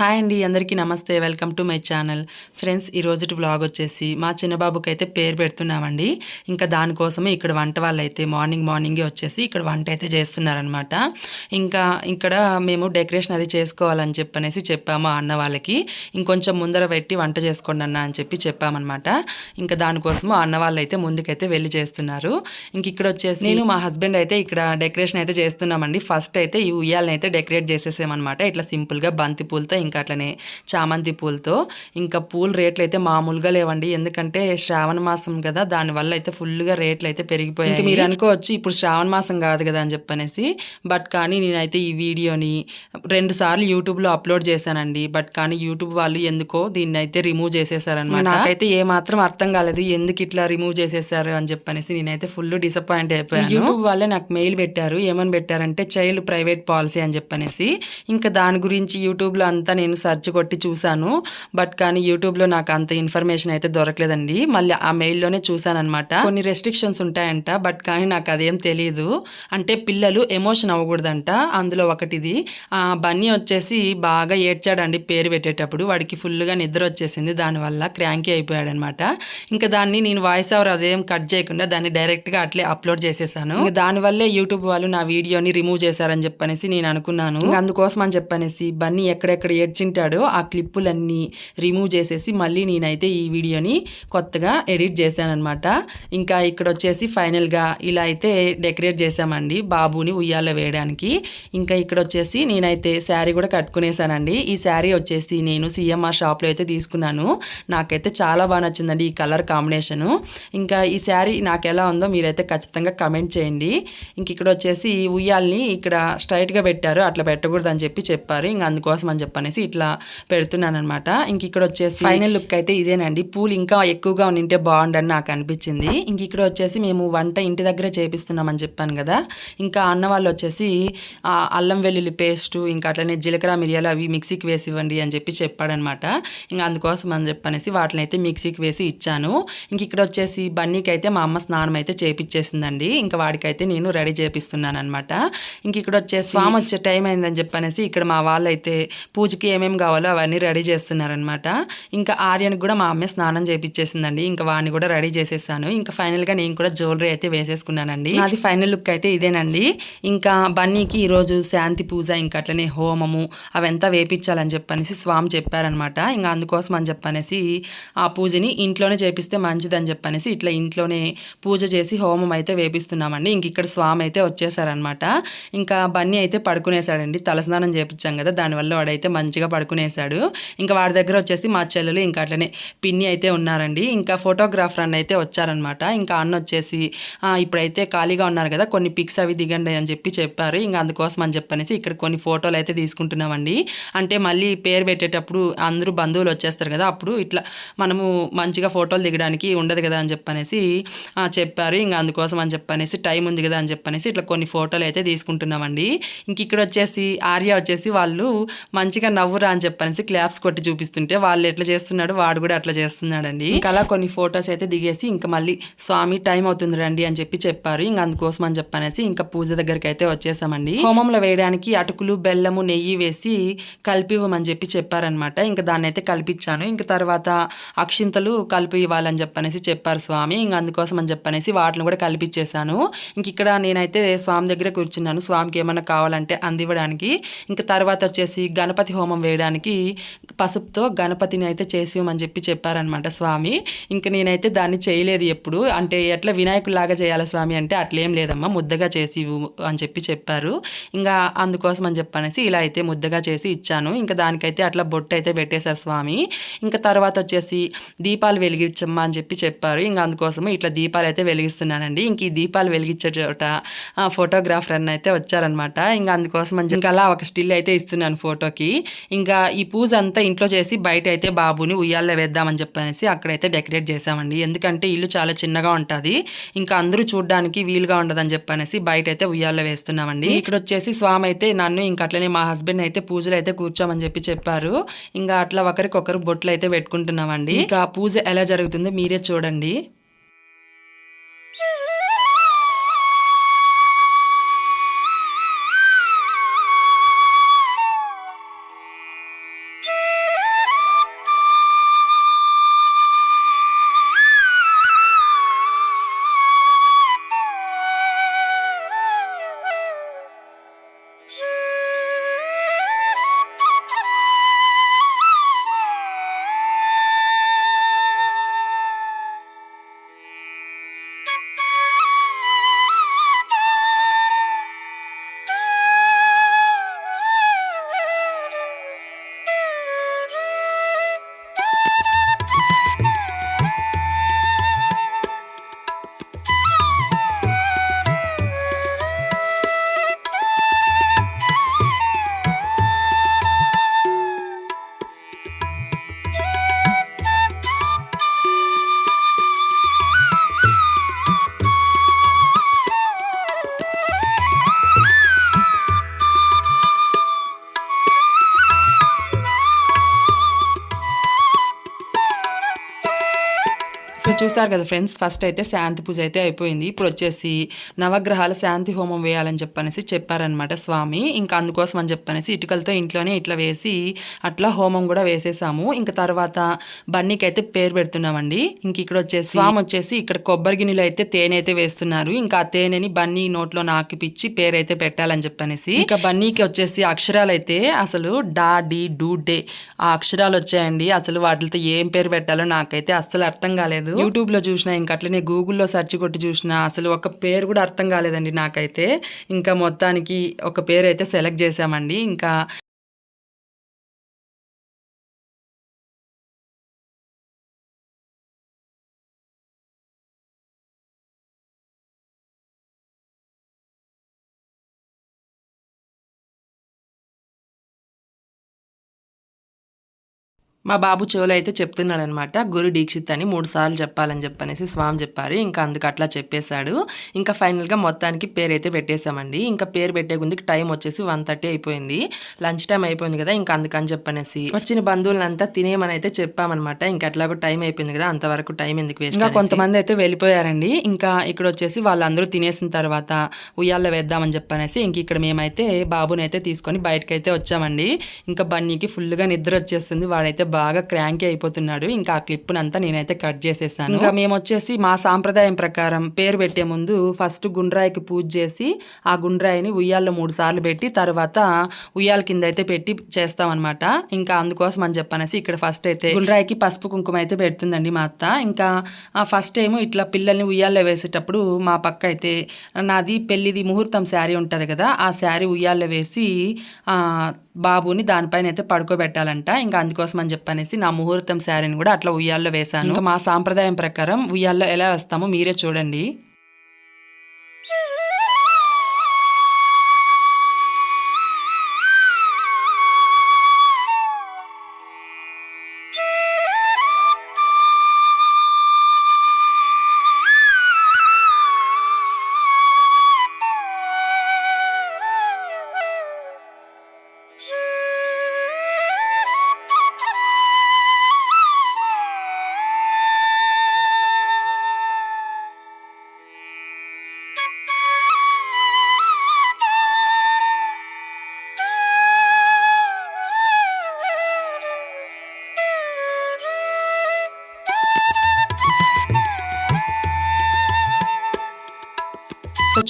Hi అండి అందరికీ నమస్తే. Welcome to my channel. Friends ఈ రోజుటి వ్లాగ్ వచ్చేసి మా చిన్నబాబుకి అయితే పేరు పెడుతున్నామండి. ఇంకా దానికోసమే ఇక్కడ వంట వాళ్ళు అయితే మార్నింగ్ మార్నింగే వచ్చేసి ఇక్కడ వంట అయితే చేస్తున్నారనమాట ఇంకా ఇక్కడ మేము డెకరేషన్ అది చేసుకోవాలని చెప్పనేసి చెప్పాము అన్న వాళ్ళకి. ఇంకొంచెం ముందర పెట్టి వంట చేసుకోండి అన్న అని చెప్పి చెప్పామన్నమాట. ఇంకా దానికోసము అన్న వాళ్ళు అయితే ముందుకైతే వెళ్ళి చేస్తున్నారు. ఇంక ఇక్కడ వచ్చేసి నేను మా హస్బెండ్ అయితే ఇక్కడ డెకరేషన్ అయితే చేస్తున్నామండి. ఫస్ట్ అయితే ఈ ఉయ్యాలని అయితే డెకరేట్ చేసేసామన్నమాట. ఇట్లా సింపుల్గా బంతి పూలతో ఇంకా అట్లనే చామంతి పూలతో. ఇంకా పూల రేట్లు అయితే మామూలుగా లేవండి. ఎందుకంటే శ్రావణ మాసం కదా దానివల్ల అయితే ఫుల్గా రేట్లు అయితే పెరిగిపోయాయి. మీరు అనుకోవచ్చు ఇప్పుడు శ్రావణ మాసం కాదు కదా అని చెప్పనేసి. బట్ కానీ నేనైతే ఈ వీడియోని రెండు సార్లు యూట్యూబ్లో అప్లోడ్ చేశానండి. బట్ కానీ యూట్యూబ్ వాళ్ళు ఎందుకో దీన్ని అయితే రిమూవ్ చేసేసారనమాట నాకైతే ఏ మాత్రం అర్థం కాలేదు ఎందుకు ఇట్లా రిమూవ్ చేసేసారు అని చెప్పనేసి నేనైతే ఫుల్ డిసప్పాయింట్ అయిపోయాను. యూట్యూబ్ వాళ్ళే నాకు మెయిల్ పెట్టారు. ఏమని పెట్టారంటే చైల్డ్ ప్రైవేట్ పాలసీ అని చెప్పనేసి. ఇంకా దాని గురించి యూట్యూబ్లో అంతా నేను సర్చ్ కొట్టి చూశాను. బట్ కానీ యూట్యూబ్లో నాకు అంత ఇన్ఫర్మేషన్ అయితే దొరకలేదండి. మళ్ళీ ఆ మెయిల్లోనే చూశానమాట కొన్ని రెస్ట్రిక్షన్స్ ఉంటాయంట. బట్ కానీ నాకు అదేం తెలియదు అంటే పిల్లలు ఎమోషన్ అవ్వకూడదంట. అందులో ఒకటిది ఆ బన్నీ వచ్చేసి బాగా ఏడ్చాడండి పేరు పెట్టేటప్పుడు. వాడికి ఫుల్గా నిద్ర వచ్చేసింది. దానివల్ల క్రాంకీ అయిపోయాడనమాట ఇంకా దాన్ని నేను వాయిస్ ఓవర్ అదేం కట్ చేయకుండా దాన్ని డైరెక్ట్గా అట్లే అప్లోడ్ చేసేసాను. ఇంకా దానివల్లే యూట్యూబ్ వాళ్ళు నా వీడియోని రిమూవ్ చేశారని చెప్పనేసి నేను అనుకున్నాను. అందుకోసం అని చెప్పనేసి బన్నీ ఎక్కడెక్కడ ఏడ్చింటాడో ఆ క్లిప్పులన్నీ రిమూవ్ చేసేసి మళ్ళీ నేనైతే ఈ వీడియోని కొత్తగా ఎడిట్ చేశానమాట ఇంకా ఇక్కడ వచ్చేసి ఫైనల్గా ఇలా అయితే డెకరేట్ చేశామండి బాబుని ఉయ్యాల వేయడానికి. ఇంకా ఇక్కడ వచ్చేసి నేనైతే శారీ కూడా కట్టుకునేసానండి ఈ శారీ వచ్చేసి నేను సిఎంఆర్ షాప్లో అయితే తీసుకున్నాను. నాకైతే చాలా బాగా నచ్చిందండి ఈ కలర్ కాంబినేషను. ఇంకా ఈ శారీ నాకు ఎలా ఉందో మీరైతే ఖచ్చితంగా కమెంట్ చేయండి. ఇంక ఇక్కడ వచ్చేసి ఈ ఉయ్యాల్ని ఇక్కడ స్ట్రైట్గా పెట్టారు. అట్లా పెట్టకూడదు అని చెప్పి చెప్పారు. ఇంక అందుకోసం అని చెప్పనేసి ఇట్లా పెడుతున్నాను అనమాట ఇంక ఇక్కడ వచ్చేసి ఫైనల్ లుక్ అయితే ఇదేనండి. పూలు ఇంకా ఎక్కువగా ఉంటే బాగుండని నాకు అనిపించింది. ఇంక ఇక్కడ వచ్చేసి మేము వంట ఇంటి దగ్గరే చేపిస్తున్నామని చెప్పాను కదా. ఇంకా అన్న వాళ్ళు వచ్చేసి అల్లం వెల్లుల్లి పేస్ట్ ఇంకా అట్లనే జీలకర్ర మిరియాలు అవి మిక్సీకి వేసి ఇవ్వండి అని చెప్పి చెప్పాడనమాట ఇంకా అందుకోసం అని చెప్పనేసి వాటిని అయితే మిక్సీకి వేసి ఇచ్చాను. ఇంక ఇక్కడ వచ్చేసి బన్నీకి అయితే మా అమ్మ స్నానం అయితే చేపించేసిందండి ఇంకా వాడికైతే నేను రెడీ చేపిస్తున్నాను అనమాట ఇంక ఇక్కడ వచ్చేసి స్వామి వచ్చే టైం అయిందని చెప్పనేసి ఇక్కడ మా వాళ్ళు అయితే పూజకి ఏమేమి కావాలో అవన్నీ రెడీ చేస్తున్నారనమాట ఇంకా ఆర్యన్కి కూడా మా అమ్మే స్నానం చేయించేసిందండి ఇంకా వాడిని కూడా రెడీ చేసేసాను. ఇంకా ఫైనల్గా నేను కూడా జ్యువెలరీ అయితే వేసేసుకున్నానండి. నాది ఫైనల్ లుక్ అయితే ఇదేనండి. ఇంకా బన్నీకి ఈరోజు శాంతి పూజ ఇంకా అట్లనే హోమము అవంతా వేపించాలని చెప్పనేసి స్వామి చెప్పారనమాట ఇంకా అందుకోసం అని చెప్పనేసి ఆ పూజని ఇంట్లోనే చేపిస్తే మంచిదని చెప్పనేసి ఇట్లా ఇంట్లోనే పూజ చేసి హోమం అయితే వేపిస్తున్నామండి. ఇంక ఇక్కడ స్వామి అయితే వచ్చేసారనమాట ఇంకా బన్నీ అయితే పడుకునేసాడండి. తలస్నానం చేపించాం కదా దానివల్ల వాడైతే మంచి మంచిగా పడుకునేసాడు ఇంకా వాడి దగ్గర వచ్చేసి మా చెల్లెలు ఇంకా అట్లనే పిన్ని అయితే ఉన్నారండి. ఇంకా ఫోటోగ్రాఫర్ అన్న అయితే వచ్చారనమాట ఇంకా అన్న వచ్చేసి ఇప్పుడైతే ఖాళీగా ఉన్నారు కదా కొన్ని పిక్స్ అవి దిగండి అని చెప్పి చెప్పారు. ఇంకా అందుకోసం అని చెప్పనేసి ఇక్కడ కొన్ని ఫోటోలు అయితే తీసుకుంటున్నామండి. అంటే మళ్ళీ పేరు పెట్టేటప్పుడు అందరూ బంధువులు వచ్చేస్తారు కదా అప్పుడు ఇట్లా మనము మంచిగా ఫోటోలు దిగడానికి ఉండదు కదా అని చెప్పనేసి చెప్పారు. ఇంకా అందుకోసం అని చెప్పనేసి టైం ఉంది కదా అని చెప్పనేసి ఇట్లా కొన్ని ఫోటోలు అయితే తీసుకుంటున్నామండి. ఇంక ఇక్కడ వచ్చేసి ఆర్య వచ్చేసి వాళ్ళు మంచిగా నవ్వురా అని చెప్పనేసి క్లాప్స్ కొట్టి చూపిస్తుంటే వాళ్ళు ఎట్లా చేస్తున్నాడు వాడు కూడా అట్లా చేస్తున్నాడండి. ఇంకా అలా కొన్ని ఫొటోస్ అయితే దిగేసి ఇంకా మళ్ళీ స్వామి టైం అవుతుంది రండి అని చెప్పి చెప్పారు. ఇంకా అందుకోసం అని చెప్పనేసి ఇంకా పూజ దగ్గరికి అయితే వచ్చేసామండి. హోమంలో వేయడానికి అటుకులు బెల్లము నెయ్యి వేసి కలిపివ్వమని చెప్పి చెప్పారనమాట ఇంకా దాన్ని అయితే కల్పించాను ఇంకా తర్వాత అక్షింతలు కలిపి ఇవ్వాలని చెప్పనేసి చెప్పారు స్వామి. ఇంకా అందుకోసం అని చెప్పనేసి వాటిని కూడా కల్పించేశాను ఇంక ఇక్కడ నేనైతే స్వామి దగ్గర కూర్చున్నాను. స్వామికి ఏమైనా కావాలంటే అందివ్వడానికి. ఇంకా తర్వాత వచ్చేసి గణపతి హోమం వేయడానికి పసుపుతో గణపతిని అయితే చేసి చెప్పి చెప్పారనమాట స్వామి. ఇంకా నేనైతే దాన్ని చేయలేదు ఎప్పుడు. అంటే ఎట్లా వినాయకులాగా చేయాలి స్వామి అంటే అట్లేం లేదమ్మా ముద్దగా చేసి అని చెప్పి చెప్పారు. ఇంకా అందుకోసం అని చెప్పనేసి ఇలా అయితే ముద్దగా చేసి ఇచ్చాను. ఇంకా దానికైతే అట్లా బొట్టు అయితే పెట్టేశారు స్వామి. ఇంకా తర్వాత వచ్చేసి దీపాలు వెలిగించమ్మా అని చెప్పి చెప్పారు. ఇంకా అందుకోసం ఇట్లా దీపాలు అయితే వెలిగిస్తున్నానండి. ఇంక ఈ దీపాలు వెలిగించే చోట ఫోటోగ్రాఫర్ అన్న అయితే వచ్చారనమాట ఇంకా అందుకోసం అని ఇంకా అలా ఒక స్టిల్ అయితే ఇస్తున్నాను ఫోటోకి. ఇంకా ఈ పూజ అంతా ఇంట్లో చేసి బయట అయితే బాబుని ఉయ్యాల్లో వేద్దామని చెప్పనేసి అక్కడైతే డెకరేట్ చేసామండి ఎందుకంటే ఇల్లు చాలా చిన్నగా ఉంటుంది. ఇంకా అందరూ చూడడానికి వీలుగా ఉండదని చెప్పనేసి బయట అయితే ఉయ్యాల్లో వేస్తున్నామండి. ఇక్కడ వచ్చేసి స్వామి అయితే నన్ను ఇంకా అట్లనే మా హస్బెండ్ అయితే పూజలు అయితే కూర్చోమని చెప్పి చెప్పారు. ఇంకా అట్లా ఒకరికొకరు బొట్లు అయితే పెట్టుకుంటున్నామండి ఇంకా పూజ ఎలా జరుగుతుందో మీరే చూడండి. చూసారు కదా ఫ్రెండ్స్ ఫస్ట్ అయితే శాంతి పూజ అయితే అయిపోయింది. ఇప్పుడు వచ్చేసి నవగ్రహాల శాంతి హోమం వేయాలని చెప్పనేసి చెప్పారనమాట స్వామి. ఇంకా అందుకోసం అని చెప్పనేసి ఇటుకలతో ఇంట్లోనే ఇట్లా వేసి అట్లా హోమం కూడా వేసేసాము. ఇంకా తర్వాత బన్నీకి అయితే పేరు పెడుతున్నామండి. ఇంక ఇక్కడ వచ్చేసి స్వామి వచ్చేసి ఇక్కడ కొబ్బరి గిన్నెలో అయితే తేనె అయితే వేస్తున్నారు. ఇంకా ఆ తేనెని బన్నీ నోట్లో నాకిపిచ్చి పేరు అయితే పెట్టాలని చెప్పనేసి ఇంకా బన్నీకి వచ్చేసి అక్షరాలు అయితే అసలు డా డి డూ డే ఆ అక్షరాలు వచ్చాయండి. అసలు వాటితో ఏం పేరు పెట్టాలో నాకైతే అస్సలు అర్థం కాలేదు. యూట్యూబ్లో చూసినా ఇంకా అట్లనే గూగుల్లో సెర్చ్ కొట్టి చూసినా అసలు ఒక పేరు కూడా అర్థం కాలేదండి నాకైతే. ఇంకా మొత్తానికి ఒక పేరు అయితే సెలెక్ట్ చేసామండి ఇంకా మా బాబు చెవులు అయితే చెప్తున్నాడు అనమాట గురు దీక్షిత్ అని మూడు సార్లు చెప్పాలని చెప్పనేసి స్వామి చెప్పారు. ఇంకా అందుకు అట్లా చెప్పేశాడు. ఇంకా ఫైనల్గా మొత్తానికి పేరు అయితే పెట్టేశామండి. ఇంకా పేరు పెట్టే ముందుకు టైం వచ్చేసి వన్ థర్టీ అయిపోయింది. లంచ్ టైం అయిపోయింది కదా ఇంకా అందుకని చెప్పనేసి. వచ్చిన బంధువులంతా తినేయమని అయితే చెప్పామన్నమాట ఇంకా ఎట్లాగో టైం అయిపోయింది కదా అంతవరకు టైం ఎందుకు వేస్ట్ ఇంకా కొంతమంది అయితే వెళ్ళిపోయారండి. ఇంకా ఇక్కడ వచ్చేసి వాళ్ళందరూ తినేసిన తర్వాత ఉయ్యాల్లో వేద్దామని చెప్పనేసి ఇంక ఇక్కడ మేమైతే బాబుని అయితే తీసుకొని బయటకు అయితే వచ్చామండి. ఇంకా బన్నీకి ఫుల్గా నిద్ర వచ్చేస్తుంది. వాడైతే బాగా క్రాంకీ అయిపోతున్నాడు. ఇంకా ఆ క్లిప్ అంతా నేనైతే కట్ చేసేసాను. ఇంకా మేము వచ్చేసి మా సాంప్రదాయం ప్రకారం పేరు పెట్టే ముందు ఫస్ట్ గుండ్రాయికి పూజ చేసి ఆ గుండ్రాయిని ఉయ్యాల్లో మూడు సార్లు పెట్టి తర్వాత ఉయ్యాల కింద అయితే పెట్టి చేస్తామన్నమాట. ఇంకా అందుకోసం అని చెప్పనేసి ఇక్కడ ఫస్ట్ అయితే గుండ్రాయికి పసుపు కుంకుమ అయితే పెడుతుందండి మా అత్త. ఇంకా ఫస్ట్ ఏమో ఇట్లా పిల్లల్ని ఉయ్యాల్లో వేసేటప్పుడు మా పక్క అయితే నాది పెళ్ళిది ముహూర్తం శారీ ఉంటుంది కదా ఆ శారీ ఉయ్యాల్లో వేసి బాబుని దానిపైన అయితే పడుకోబెట్టాలంట. ఇంకా అందుకోసం అని చెప్పనేసి నా ముహూర్తం శారీని కూడా అట్లా ఉయ్యాల్లో వేశాను. మా సాంప్రదాయం ప్రకారం ఉయ్యాల్లో ఎలా వేస్తామో మీరే చూడండి.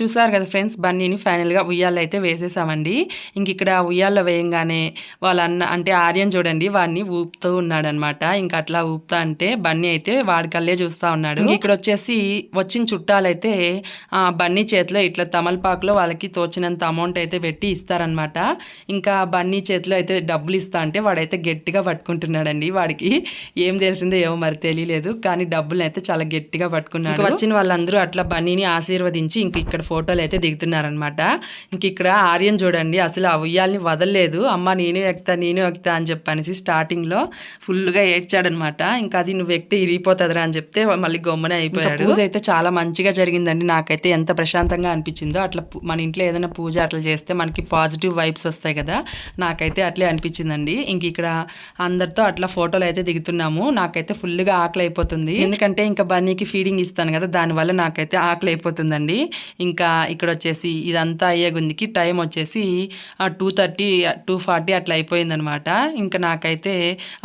చూసారు కదా ఫ్రెండ్స్ బన్నీని ఫైనల్గా ఉయ్యాల్లో అయితే వేసేసామండి. ఇంక ఇక్కడ ఉయ్యాల్లో వేయంగానే వాళ్ళ అన్న అంటే ఆర్యన్ చూడండి వాడిని ఊపుతూ ఉన్నాడు అనమాట ఇంకా అట్లా ఊపుతా అంటే బన్నీ అయితే వాడి కల్లే చూస్తూ ఉన్నాడు. ఇక్కడ వచ్చేసి వచ్చిన చుట్టాలైతే బన్నీ చేతిలో ఇట్లా తమలపాకులో వాళ్ళకి తోచినంత అమౌంట్ అయితే పెట్టి ఇస్తారనమాట. ఇంకా బన్నీ చేతిలో అయితే డబ్బులు ఇస్తా అంటే వాడైతే గట్టిగా పట్టుకుంటున్నాడండి. వాడికి ఏం తెలిసిందో ఏమో మరి తెలియలేదు. కానీ డబ్బులు అయితే చాలా గట్టిగా పట్టుకున్నాడు. వచ్చిన వాళ్ళందరూ అట్లా బన్నీని ఆశీర్వదించి ఇంక ఇక్కడ ఫోటోలు అయితే దిగుతున్నారనమాట ఇంక ఇక్కడ ఆర్యన్ చూడండి అసలు ఆ ఉయ్యాలని వదలలేదు. అమ్మ నేనే ఎక్కుతా నేనే ఎక్కుతా అని చెప్పనేసి స్టార్టింగ్లో ఫుల్గా ఏడ్చాడనమాట ఇంకా అది నువ్వు ఎక్కితే ఇరిగిపోతుందిరా అని చెప్తే మళ్ళీ గొమ్మనే అయిపోయాడు. పూజ అయితే చాలా మంచిగా జరిగిందండి. నాకైతే ఎంత ప్రశాంతంగా అనిపించిందో అట్లా మన ఇంట్లో ఏదైనా పూజ అట్లా చేస్తే మనకి పాజిటివ్ వైబ్స్ వస్తాయి కదా. నాకైతే అట్లే అనిపించిందండి. ఇంక ఇక్కడ అందరితో అట్లా ఫోటోలు అయితే దిగుతున్నాము. నాకైతే ఫుల్గా ఆకలి అయిపోతుంది. ఎందుకంటే ఇంకా బన్నీకి ఫీడింగ్ ఇస్తాను కదా దానివల్ల నాకైతే ఆకలి అయిపోతుందండి. ఇంకా ఇక్కడ వచ్చేసి ఇదంతా అయ్యే గుందికి టైం వచ్చేసి టూ థర్టీ టూ ఫార్టీ అట్లా అయిపోయిందనమాట. ఇంకా నాకైతే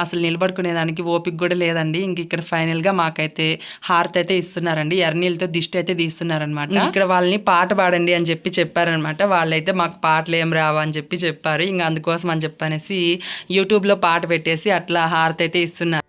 అసలు నిలబడుకునేదానికి ఓపిక కూడా లేదండి. ఇంక ఇక్కడ ఫైనల్గా మాకైతే హారతి అయితే ఇస్తున్నారండి. ఎర్నీళ్ళతో దిష్టి అయితే తీస్తున్నారనమాట. ఇక్కడ వాళ్ళని పాట పాడండి అని చెప్పి చెప్పారనమాట. వాళ్ళైతే మాకు పాటలు ఏం రావా అని చెప్పి చెప్పారు. ఇంకా అందుకోసం అని చెప్పనేసి యూట్యూబ్లో పాట పెట్టేసి అట్లా హారతి అయితే ఇస్తున్నారు.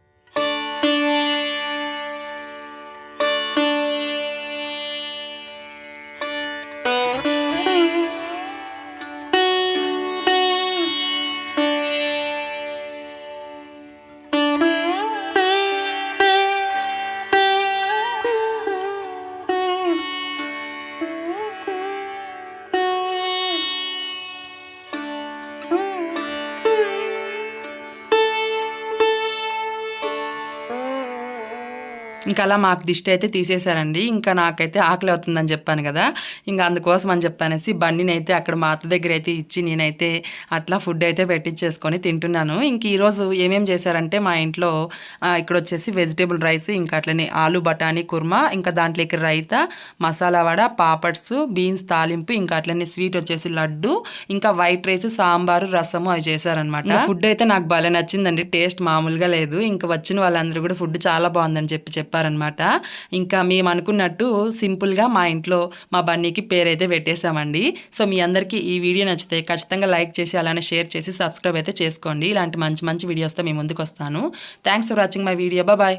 ఇంకా అలా మాకు దిష్టి అయితే తీసేశారండి. ఇంకా నాకైతే ఆకలి అవుతుందని చెప్పాను కదా. ఇంకా అందుకోసం అని చెప్పానేసి బన్నీని అయితే అక్కడ మా అత్త దగ్గర అయితే ఇచ్చి నేనైతే అట్లా ఫుడ్ అయితే పెట్టించేసుకొని తింటున్నాను. ఇంక ఈరోజు ఏమేం చేశారంటే మా ఇంట్లో ఇక్కడ వచ్చేసి వెజిటేబుల్ రైస్ ఇంకా అట్లనే ఆలు బఠానీ కుర్మా ఇంకా దాంట్లోకి రైత మసాలా వడ పాపడ్స్ బీన్స్ తాలింపు ఇంకా అట్లనే స్వీట్ వచ్చేసి లడ్డు ఇంకా వైట్ రైస్ సాంబారు రసము అవి చేశారనమాట ఫుడ్ అయితే నాకు భలే నచ్చిందండి. టేస్ట్ మామూలుగా లేదు. ఇంకా వచ్చిన వాళ్ళందరూ కూడా ఫుడ్ చాలా బాగుందని చెప్పి చెప్పారు. చెప్పారనమాట ఇంకా మేము అనుకున్నట్టు సింపుల్గా మా ఇంట్లో మా బన్నీకి పేరైతే పెట్టేశామండి. సో మీ అందరికీ ఈ వీడియో నచ్చితే ఖచ్చితంగా లైక్ చేసి అలానే షేర్ చేసి సబ్స్క్రైబ్ అయితే చేసుకోండి. ఇలాంటి మంచి మంచి వీడియోస్తో మీ ముందుకు వస్తాను thanks for watching my video. Bye.